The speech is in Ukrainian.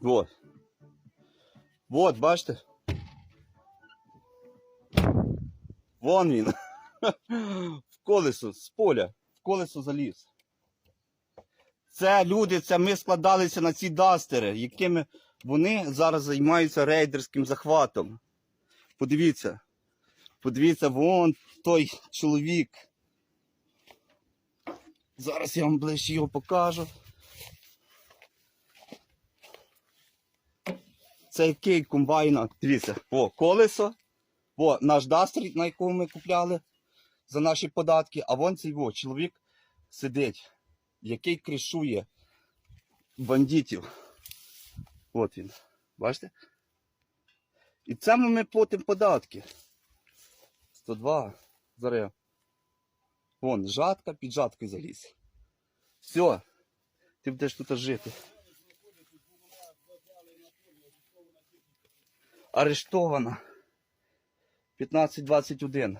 Вот. Вот, бачите? Вон він. В колесо, з поля, в колесо заліз. Це люди, це ми складалися на ці дастери, якими вони зараз займаються рейдерським захватом. Подивіться. Подивіться, вон той чоловік. Зараз я вам ближче його покажу. Це який комбайна? Дивіться, о, колесо. О, наш дастер, на якому ми купляли за наші податки. А вон цей о, чоловік сидить, який кришує бандитів. От він. Бачите? І це ми платимо податки. 102. Зараз. Вон, жатка, під жаткою заліз. Все. Ти будеш тут жити. Арештована. 1521.